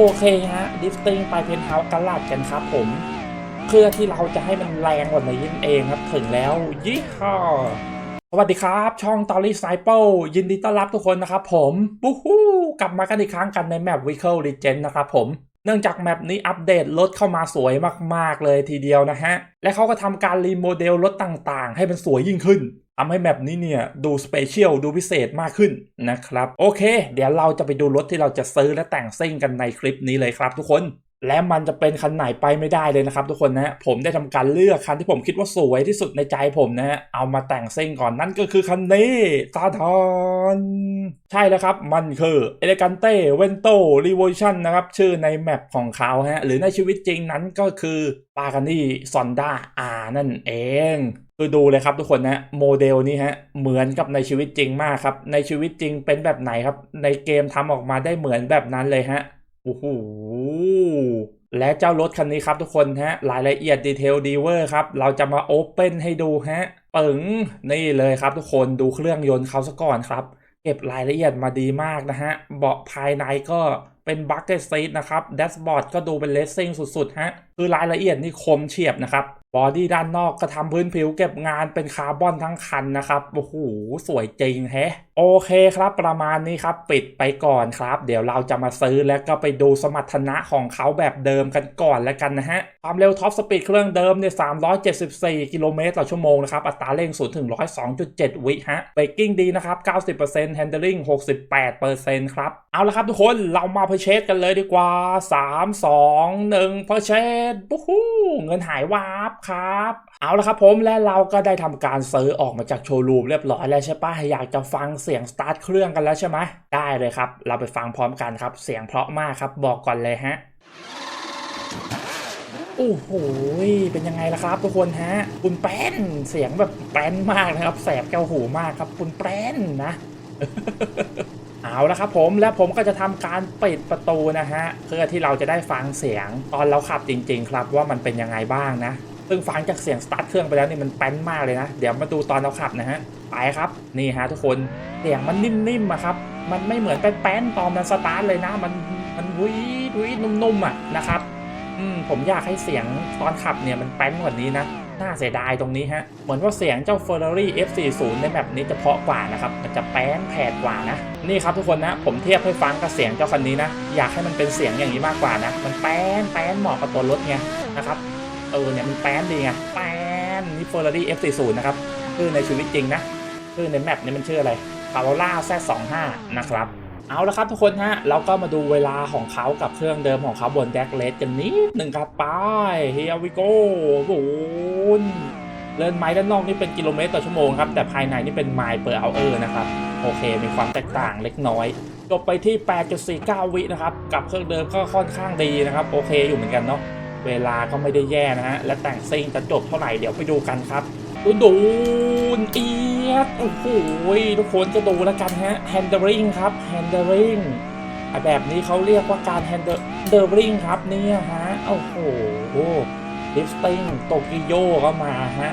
โอเคฮะดิฟติ้งไปเพนท์เฮาส์กันลาดกันครับผมเพื่อที่เราจะให้มันแรงกว่านี้นั่นเองครับถึงแล้วยี่ห้อสวัสดีครับ ช่องตอรี่ไซเปิลยินดีต้อนรับทุกคนนะครับผมปุ๊ฮู้กลับมากันอีกครั้งกันในแมปวิเคิล l ีเจนนะครับผม เนื่องจากแมปนี้อัปเดตรถเข้ามาสวยมากๆเลยทีเดียวนะฮะ และเขาก็ทำการรีโมเดลรถต่างๆ ให้มันสวยยิ่งขึ้นทำให้แมปนี้เนี่ยดูสเปเชียลดูพิเศษมากขึ้นนะครับ โอเค เดี๋ยวเราจะไปดูรถที่เราจะซื้อและแต่งซิ่งกันในคลิปนี้เลยครับทุกคน และมันจะเป็นคันไหนไปไม่ได้เลยนะครับ ทุกคนนะผมได้ทำการเลือกคันที่ผมคิดว่าสวยที่สุดในใจผมนะฮะเอามาแต่งซิ่งก่อนนั่นก็คือคันนี้ซาทอนใช่แล้วครับ มันคือ Elegante Vento Revolution นะครับ ชื่อในแมปของเขาฮะหรือในชีวิตจริงนั้นก็คือปากันนี่ซอนด้าอานั่นเองคือดูเลยครับทุกคนนะโมเดลนี้ฮะเหมือนกับในชีวิตจริงมากครับ ในชีวิตจริงเป็นแบบไหนครับ ในเกมทำออกมาได้เหมือนแบบนั้นเลยฮะ โอ้โหและเจ้ารถคันนี้ครับทุกคนฮะรายละเอียดดีเทลดีเวอร์ครับ เราจะมาโอเปนให้ดูฮะปึ๋งนี่เลยครับทุกคนดูเครื่องยนต์เขาซะก่อนครับ เก็บรายละเอียดมาดีมากนะฮะ เบาะภายในก็เป็นบัคเก็ตซีทนะครับแดชบอร์ดก็ดูเป็นเลสซิ่งสุดๆฮะคือรายละเอียดนี่คมเฉียบนะครับบอดี้ด้านนอกก็ทำพื้นผิวเก็บงานเป็นคาร์บอนทั้งคันนะครับโอ้โหสวยจริงแฮะ โอเคครับประมาณนี้ครับปิดไปก่อนครับ เดี๋ยวเราจะมาซื้อแล้วก็ไปดูสมรรถนะของเขาแบบเดิมกันก่อนแล้วกันนะฮะความเร็วท็อปสปีดเครื่องเดิมเนี่ย374 กิโลเมตรต่อชั่วโมงนะครับ อัตราเร่ง0ถึง 102.7 วิฮะเบรกกิ้งดีนะครับ 90% handling 68%ครับ เอาละครับทุกคนเรามาเพอร์เชสกันเลยดีกว่า 3 2 1เพอร์เชสปุ๊ฮู้เงินหายวาบครับ เอาละครับผมและเราก็ได้ทำการซื้อออกมาจากโชว์รูมเรียบร้อยแล้วใช่ปะอยากจะฟังสียงสตาร์ทเครื่องกันแล้วใช่ไหมได้เลยครับ เราไปฟังพร้อมกันครับ เสียงเพราะมากครับ บอกก่อนเลยฮะโอ้โห เป็นยังไงล่ะครับทุกคนฮะ คุณแป้น เสียงแบบแป้นมากนะครับ แสบแก้วหูมากครับ คุณแป้นนะ เอาละครับผมและผมก็จะทำการปิดประตูนะฮะ เพื่อที่เราจะได้ฟังเสียงตอนเราขับจริง ๆ ครับว่ามันเป็นยังไงบ้างนะ ซึ่งฟังจากเสียงสตาร์ทเครื่องไปแล้วนี่มันแป้นมากเลยนะ เดี๋ยวมาดูตอนเราขับนะฮะ ไปครับ นี่ฮะทุกคนเสียงมันนิ่มๆอะครับ มันไม่เหมือนแป้นๆตอนมันสตาร์ทเลยนะ มันมันวุ้ยวุ้ยนุ่มๆอะนะครับอืมผมอยากให้เสียงตอนขับเนี่ยมันแป้นกว่านี้นะ น่าเสียดายตรงนี้ฮะ เหมือนว่าเสียงเจ้า Ferrari F40 ในแบบนี้จะเพราะกว่านะครับ มันจะแป้นแผดกว่านะ นี่ครับทุกคนนะ ผมเทียบให้ฟังกับเสียงเจ้าคันนี้นะ อยากให้มันเป็นเสียงอย่างนี้มากกว่านะ มันแป้นแป้นเหมาะกับตัวรถไงนะครับ เออเนี่ยมันแป้นดีไงแป้นนี่ Ferrari F40 นะครับชื่อในชีวิตจริงนะชื่อในแมปนี่มันชื่ออะไร c a r o l a Z25 นะครับ เอาละครับทุกคนฮะเราก็มาดูเวลาของเขากับเครื่องเดิมของเขาบนแดกเลสกันนิดหนึ่งครับไป here we go บุนเลื่อนไม้ด้านนอกนี่เป็นกิโลเมตรต่อชั่วโมงครับ แต่ภายในนี่เป็นไมล์เปอร์เอาเออร์นะครับ โอเค มีความแตกต่างเล็กน้อยจบไปที่ 8.49 วินะครับ กับเครื่องเดิมก็ค่อนข้างดีนะครับ โอเคอยู่เหมือนกันเนาะ เวลาก็ไม่ได้แย่นะฮะ และแต่งซิ่งจะจบเท่าไหร่เดี๋ยวไปดูกันครับดูดูนเอียดโอ้โหทุกคนจะดูแล้วกันฮะ handling ครับ handling แบบนี้เขาเรียกว่าการ handling ครับเนี่ยฮะ โอ้โห lifting โตกิโยก็มาฮะ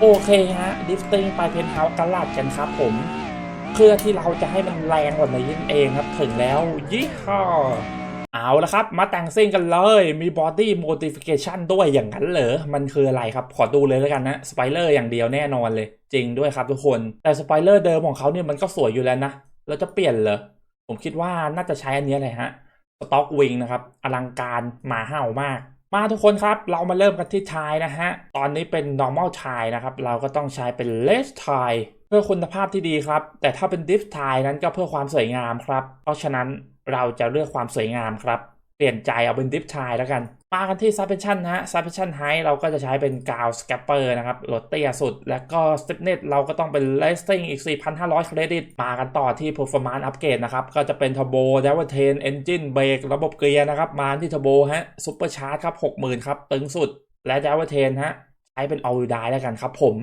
โอเคฮะ lifting ไปเพนท์เฮาส์กันลาดกันครับผมเพื่อที่เราจะให้มันแรงกว่านี้นั่นเองครับ ถึงแล้วยี่ห้อ เอาละครับ มาแต่งซิ่งกันเลย มี body modification ด้วยอย่างนั้นเหรอ มันคืออะไรครับ ขอดูเลยแล้วกันนะสไปเลอร์อย่างเดียวแน่นอนเลย จริงด้วยครับทุกคน แต่สไปเลอร์เดิมของเขาเนี่ยมันก็สวยอยู่แล้วนะ เราจะเปลี่ยนเหรอ ผมคิดว่าน่าจะใช้อันนี้เลยฮะสต็อกวิงนะครับ อลังการหมาเห่ามากมาทุกคนครับ เรามาเริ่มกันที่ชายนะฮะ ตอนนี้เป็น normal ชายนะครับ เราก็ต้องใช้เป็น less ชายเพื่อคุณภาพที่ดีครับ แต่ถ้าเป็น diff ชายนั้นก็เพื่อความสวยงามครับ เพราะฉะนั้น เราจะเลือกความสวยงามครับ เปลี่ยนใจเอาเป็น diff ชายแล้วกัน มากันที่ suspension นะฮะ suspension height เราก็จะใช้เป็นกาว scalper นะครับลดเตี้ยสุด แล้วก็ stiffness เราก็ต้องเป็น racing อีก 4,500 เครดิต มากันต่อที่ performance upgrade นะครับ ก็จะเป็น turbo d e v o t a n engine brake ระบบเกียร์นะครับ มาที่ turbo ฮะ super charge ครับ60,000ครับตึงสุด และ d e v o t a n ฮะใช้เป็น all wheel drive แล้วกันครับผม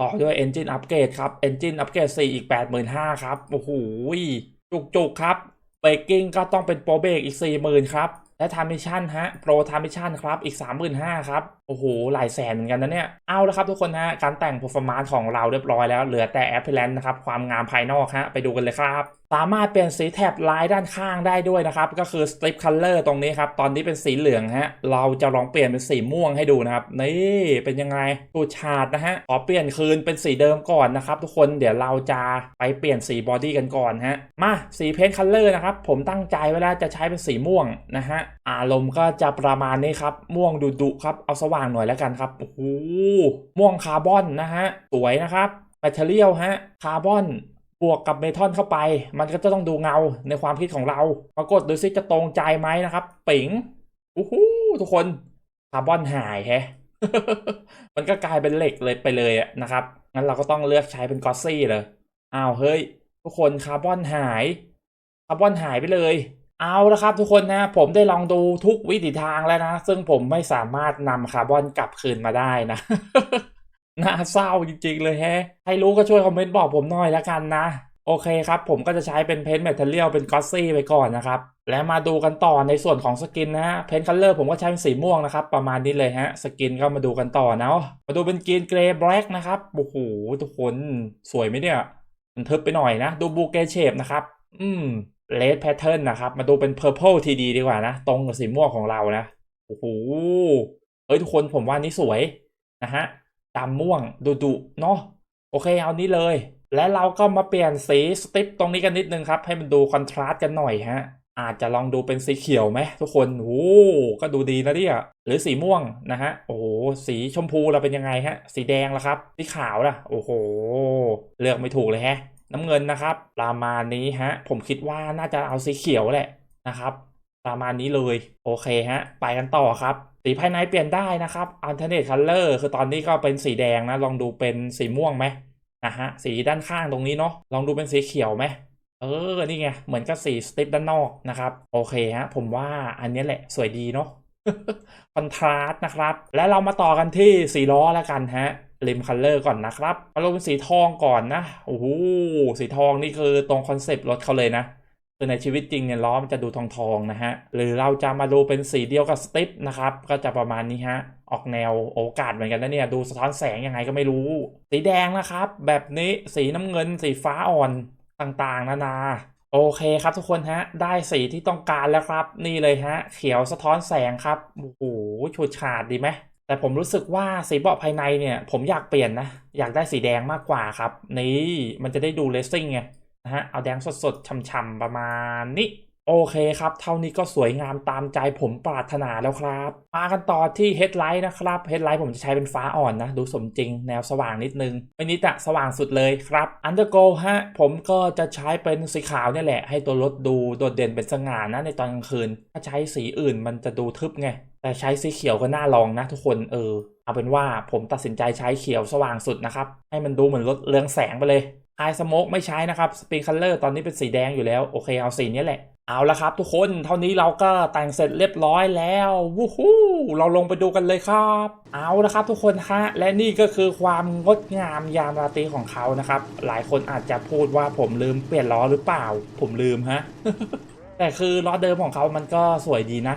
ต่อด้วย engine upgrade ครับ engine upgrade 4 อีก 85,000 ครับ โอ้โหจุกๆ ครับ เบรกกิ้งก็ต้องเป็นโปรเบรกอีก 40,000ครับ และทามิชันฮะโปรทามิชันครับอีก 35,000ครับ โอ้โห หลายแสนเหมือนกันนะเนี่ย เอาละครับทุกคนฮะการแต่ง performance ของเราเรียบร้อยแล้วเหลือแต่ appearance นะครับ ความงามภายนอกฮะไปดูกันเลยครับสามารถเปลี่ยนสีแถบลายด้านข้างได้ด้วยนะครับ ก็คือ strip color ตรงนี้ครับ ตอนนี้เป็นสีเหลืองฮะ เราจะลองเปลี่ยนเป็นสีม่วงให้ดูนะครับ นี่เป็นยังไงตูดฉาดนะฮะ ขอเปลี่ยนคืนเป็นสีเดิมก่อนนะครับ ทุกคน เดี๋ยวเราจะไปเปลี่ยนสีบอดี้กันก่อนฮะ มาสีเพนท์คัลเลอร์นะครับ ผมตั้งใจไว้แล้วจะใช้เป็นสีม่วงนะฮะ อารมณ์ก็จะประมาณนี้ครับ ม่วงดุดุครับ เอาสว่างหน่อยแล้วกันครับ โอ้โห ม่วงคาร์บอนนะฮะ สวยนะครับแมทเทอเรียลฮะ คาร์บอน บวกกับเมทัลเข้าไป มันก็จะต้องดูเงาในความคิดของเรา ปรากฏดูซิจะตรงใจไหมนะครับ ปิ๋งอู้หูทุกคนคาร์บอนหายแฮะ มันก็กลายเป็นเหล็กเลยไปเลยอะนะครับ งั้นเราก็ต้องเลือกใช้เป็นกอสซี่เลย อ้าวเฮ้ย ทุกคนคาร์บอนหาย คาร์บอนหายไปเลย เอาละครับทุกคนนะ ผมได้ลองดูทุกวิถีทางแล้วนะ ซึ่งผมไม่สามารถนำคาร์บอนกลับคืนมาได้นะ น่าเศร้าจริงๆเลยแฮะ ใครรู้ก็ช่วยคอมเมนต์บอกผมหน่อยละกันนะ โอเคครับ ผมก็จะใช้เป็นเพนท์แมทเทอเรียลเป็นกอสซี่ไปก่อนนะครับ และมาดูกันต่อในส่วนของสกินนะฮะ เพนท์คัลเลอร์ผมก็ใช้เป็นสีม่วงนะครับ ประมาณนี้เลยฮะ สกินก็มาดูกันต่อเนาะมาดูเป็นกรีนเกรย์แบล็กนะครับ โอ้โหทุกคนสวยไหมเนี่ยมันทึบไปหน่อยนะ ดูบูเกเชฟนะครับ อืมเลดแพทเทิร์นนะครับ มาดูเป็นเพอร์เพลทีดีดีกว่านะ ตรงกับสีม่วงของเรานะ โอ้โหเฮ้ยทุกคนผมว่านี่สวยนะฮะ ดำม่วงดุดุเนาะโอเคเอานี้เลย และเราก็มาเปลี่ยนสีสติปตรงนี้กันนิดนึงครับ ให้มันดูคอนทราสต์กันหน่อยฮะ อาจจะลองดูเป็นสีเขียวไหมทุกคนโอ้ก็ดูดีนะเนี่ยหรือสีม่วงนะฮะโอ้โหสีชมพูเราเป็นยังไงฮะ สีแดงละครับ สีขาวล่ะโอ้โห เลือกไม่ถูกเลยฮะ น้ำเงินนะครับประมาณนี้ฮะ ผมคิดว่าน่าจะเอาสีเขียวแหละนะครับ ประมาณนี้เลย โอเคฮะ ไปกันต่อครับ สีภายในเปลี่ยนได้นะครับ alternate color คือตอนนี้ก็เป็นสีแดงนะ ลองดูเป็นสีม่วงไหมนะฮะ สีด้านข้างตรงนี้เนาะ ลองดูเป็นสีเขียวไหมเออ นี่ไง เหมือนกับสีสติปด้านนอกนะครับ โอเคฮะ ผมว่าอันนี้แหละสวยดีเนาะ คอนทราสต์นะครับ และเรามาต่อกันที่สีล้อแล้วกันฮะริมคัลเลอร์ก่อนนะครับมาลงเป็นสีทองก่อนนะ โอ้โห สีทองนี่คือตรงคอนเซปต์รถเขาเลยนะ คือในชีวิตจริงเนี่ยล้อมันจะดูทองทองๆนะฮะ หรือเราจะมาดูเป็นสีเดียวกับสติปนะครับ ก็จะประมาณนี้ฮะ ออกแนวโอกาสเหมือนกันนะเนี่ย ดูสะท้อนแสงยังไงก็ไม่รู้ สีแดงนะครับ แบบนี้สีน้ำเงิน สีฟ้าอ่อนต่างๆ นานา โอเคครับทุกคนฮะ ได้สีที่ต้องการแล้วครับ นี่เลยฮะ เขียวสะท้อนแสงครับ โอ้โหฉูดฉาดดีไหมแต่ผมรู้สึกว่าสีเบาะภายในเนี่ย ผมอยากเปลี่ยนนะ อยากได้สีแดงมากกว่าครับ นี่มันจะได้ดูเลสซิ่งไง นะฮะเอาแดงสดๆช่ำๆประมาณนี้โอเคครับ เท่านี้ก็สวยงามตามใจผมปรารถนาแล้วครับ มากันต่อที่เฮดไลท์นะครับเฮดไลท์ผมจะใช้เป็นฟ้าอ่อนนะ ดูสมจริงแนวสว่างนิดนึงไม่นิดอะสว่างสุดเลยครับอันเดอร์โกฮะ ผมก็จะใช้เป็นสีขาวนี่แหละ ให้ตัวรถดูโดดเด่นเป็นสง่านะในตอนกลางคืน ถ้าใช้สีอื่นมันจะดูทึบไง แต่ใช้สีเขียวก็น่าลองนะทุกคนเออเอาเป็นว่าผมตัดสินใจใช้เขียวสว่างสุดนะครับให้มันดูเหมือนรถเรืองแสงไปเลย ไอสโมกไม่ใช้นะครับสปริงคัลเลอร์ตอนนี้เป็นสีแดงอยู่แล้วโอเคเอาสีนี้แหละเอาละครับทุกคนเท่านี้เราก็แต่งเสร็จเรียบร้อยแล้ววู้ฮู้เราลงไปดูกันเลยครับ เอาละครับทุกคนฮะและนี่ก็คือความงดงามยามราตรีของเขานะครับ หลายคนอาจจะพูดว่าผมลืมเปลี่ยนล้อหรือเปล่า ผมลืมฮะแต่คือล้อเดิมของเขามันก็สวยดีนะ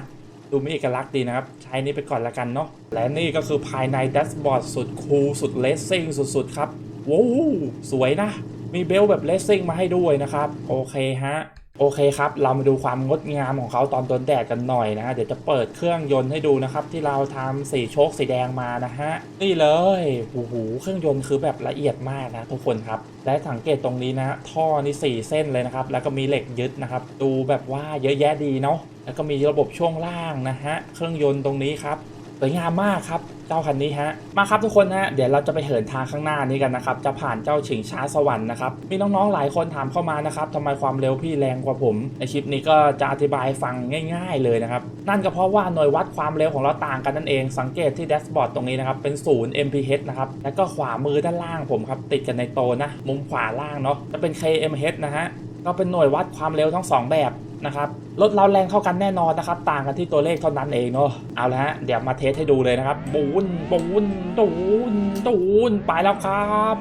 ดูมีเอกลักษณ์ดีนะครับ ใช้นี่ไปก่อนละกันเนาะและนี่ก็คือภายในแดชบอร์ดสุดคูลสุดเลสซิ่งสุดๆครับ ว้าวสวยนะ มีเบลต์แบบเลสซิ่งมาให้ด้วยนะครับ โอเคฮะโอเคครับ เรามาดูความงดงามของเขาตอนโดนแดดกันหน่อยนะฮะ เดี๋ยวจะเปิดเครื่องยนต์ให้ดูนะครับ ที่เราทำสีโชคสีแดงมานะฮะ นี่เลยโอ้โหเครื่องยนต์คือแบบละเอียดมากนะทุกคนครับ และสังเกตตรงนี้นะ ท่อนี่สี่เส้นเลยนะครับ แล้วก็มีเหล็กยึดนะครับ ดูแบบว่าเยอะแยะดีเนาะ แล้วก็มีระบบช่วงล่างนะฮะ เครื่องยนต์ตรงนี้ครับ วยงามมากครับเจ้าคันนี้ฮะมาครับทุกคนฮะเดี๋ยวเราจะไปเหินทางข้างหน้านี้กันนะครับจะผ่านเจ้าฉิงช้าสวรรค์นะครับมีน้องๆหลายคนถามเข้ามานะครับทำไมความเร็วพี่แรงกว่าผมในคลิปนี้ก็จะอธิบายฟังง่าย ๆ เลยนะครับนั่นก็เพราะว่าหน่วยวัดความเร็วของเราต่างกันนั่นเองสังเกตที่แดชบอร์ดตรงนี้นะครับเป็นศูนย์ mph นะครับแล้วก็ขวามือด้านล่างผมครับติดกันในโตนะมุมขวาล่างเนาะจะเป็น kmh นะฮะก็เป็นหน่วยวัดความเร็วทั้งสองแบบ นะครับรถเราแรงเข้ากันแน่นอนนะครับ ต่างกันที่ตัวเลขเท่านั้นเองเนาะเอาละฮะเดี๋ยวมาเทสให้ดูเลยนะครับบูนบูนตูนตูนไปแล้วครับ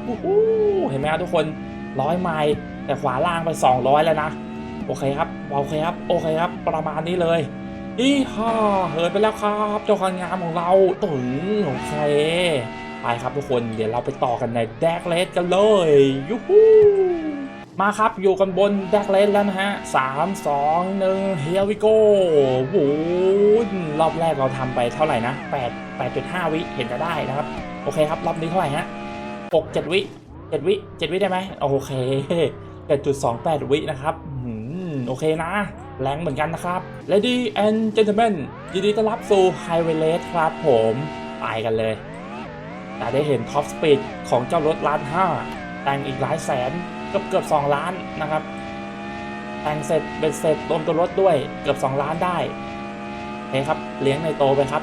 เห็นไหมครับทุกคนร้อยไมล์แต่ขวาล่างไป 200 แล้วนะโอเคครับโอเคครับโอเคครับ ประมาณนี้เลยอีฮ่าเหินไปแล้วครับเจ้าคันงามของเราตึงโอเคไปครับทุกคนเดี๋ยวเราไปต่อกันในแดกเลสกันเลยยูฮู มาครับอยู่กันบนแบ็กเลนแล้วนะฮะสามสองหนึ่งเฮียวิโก้โอ้โหรอบแรกเราทำไปเท่าไหร่นะแปดแปดจุดห้าวิเห็นจะได้นะครับ โอเคครับ รอบนี้เท่าไหร่ฮะหกเจ็ดวิเจ็ดวิเจ็ดวิได้ไหมโอเคเจ็ดจุดสองแปดวินะครับโอเคนะ แรงเหมือนกันนะครับ Lady and Gentlemen ยินดีต้อนรับสู่ Highway Race ครับผมไปกันเลย แต่ได้เห็นท็อปสปีดของเจ้ารถล้านห้าแต่งอีกหลายแสน เกือบเกือบสองล้านนะครับแต่งเสร็จเป็นเสร็จรวมตัวรถด้วยเกือบ 2 ล้านได้โอเคครับเลี้ยงในโตไปครับ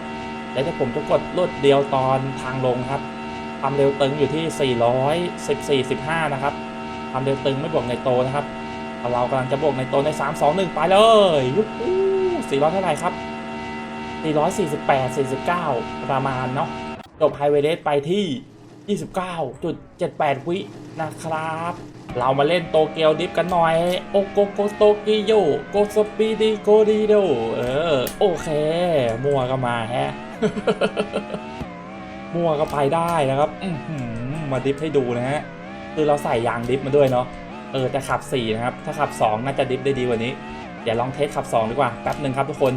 แล้วถ้าผมจะกดรวดเดียวตอนทางลงครับความเร็วตึงอยู่ที่ 414 15 นะครับความเร็วตึงไม่บวกในโตนะครับเรากำลังจะบวกในโตใน 3 2 1 ไปเลยยุบอู้400 เท่าไหร่ครับ 448 49 ประมาณเนาะจบไฮเวย์เดไปที่ 29.78 วินะครับ เรามาเล่นโตเกียวดิฟกันหน่อย โอโกโกโตเกิโยโกสปีดีโกดีโดเออ โอเค มัวก็มาแฮะ มัวก็ไปได้นะครับอืมาดิฟให้ดูนะฮะ คือเราใส่ยางดิฟมาด้วยเนาะ เออแต่ขับ 4 นะครับ ถ้าขับ 2 น่าจะดิฟได้ดีกว่านี้ เดี๋ยวลองเทสขับ 2 ดีกว่า แป๊บหนึ่งครับทุกคน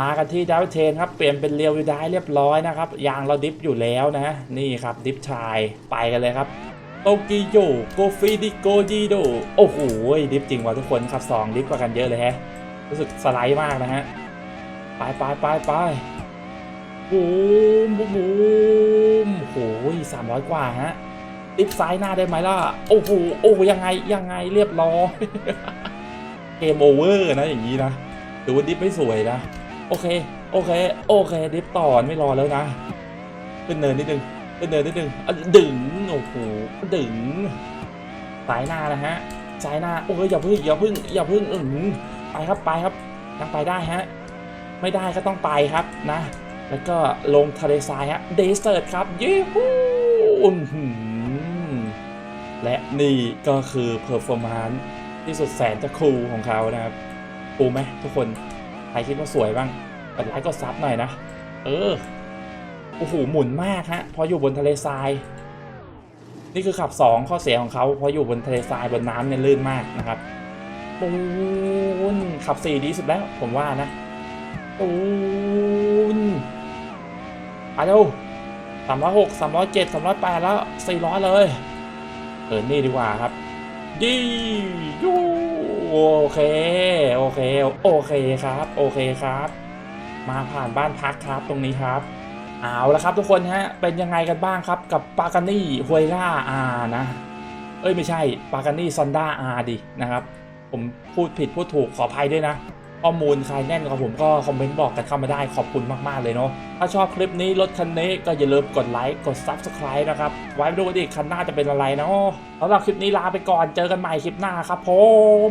มากันที่ดาวเทนครับเปลี่ยนเป็นเรียวดายเรียบร้อยนะครับยางเราดิฟอยู่แล้วนะ นี่ครับดิฟชายไปกันเลยครับโตกิโยโกฟิดิโกดีโดโอ้โหดิฟจริงว่ะทุกคนขับ2ดิฟกว่ากันเยอะเลยฮะรู้สึกสไลด์มากนะฮะไปไปไปไปบูมบูมบูมโอ้โหสามร้อยกว่าฮะดิฟซ้ายหน้าได้ไหมล่ะโอ้โหโอ้โหยังไงยังไงเรียบร้อยเกมโอเวอร์นะอย่างนี้นะถือว่าดิฟไม่สวยนะ โอเค โอเค โอเคดิฟต่อไม่รอแล้วนะขึ้นเนินนิดนึงขึ้นเนินนิดนึงอะดึงโอ้โหดึงสายหน้านะฮะสายหน้าโอ้ยอย่าพึ่งอย่าพึ่งอย่าพึ่งอืมไปครับไปครับยังไปได้ฮะไม่ได้ก็ต้องไปครับนะ แล้วก็ลงทะเลทรายฮะเดสเซิร์ตครับเย้ฮู้อื้อหือและนี่ก็คือเพอร์ฟอร์มานซ์ที่สุดแสนจะคูลของเขานะครับคูลไหมทุกคน ใครคิดว่าสวยบ้างกดไลค์กดซับหน่อยนะ เออ โอ้โห หมุนมากฮะ พออยู่บนทะเลทราย นี่คือขับ 2 ข้อเสียของเขาพออยู่บนทะเลทรายบนน้ำเนี่ยลื่นมากนะครับปูนขับ 4 ดีสุดแล้ว ผมว่านะปูนไปเร็วสามร้อยหกสามร้อยเจ็ดสามร้อยแปดแล้วสี่ร้อยเลย เออ นี่ดีกว่าครับ ดียู โอเค โอเค โอเคครับ โอเคครับ มาผ่านบ้านพักครับตรงนี้ครับ เอาละครับทุกคนฮะ เป็นยังไงกันบ้างครับกับปากานี่ฮวยล่าอานะ เอ้ยไม่ใช่ปากานี่ซอนด้าอาดินะครับ ผมพูดผิดพูดถูกขออภัยด้วยนะข้อมูลใครแน่นกว่าผมก็คอมเมนต์บอกกันเข้ามาได้ขอบคุณมาก ๆ เลยเนาะถ้าชอบคลิปนี้รถคันนี้ก็อย่าลืมกดไลค์กด Subscribe นะครับ ไว้ดูดิคันหน้าจะเป็นอะไรนะสำหรับคลิปนี้ลาไปก่อนเจอกันใหม่คลิปหน้าครับผม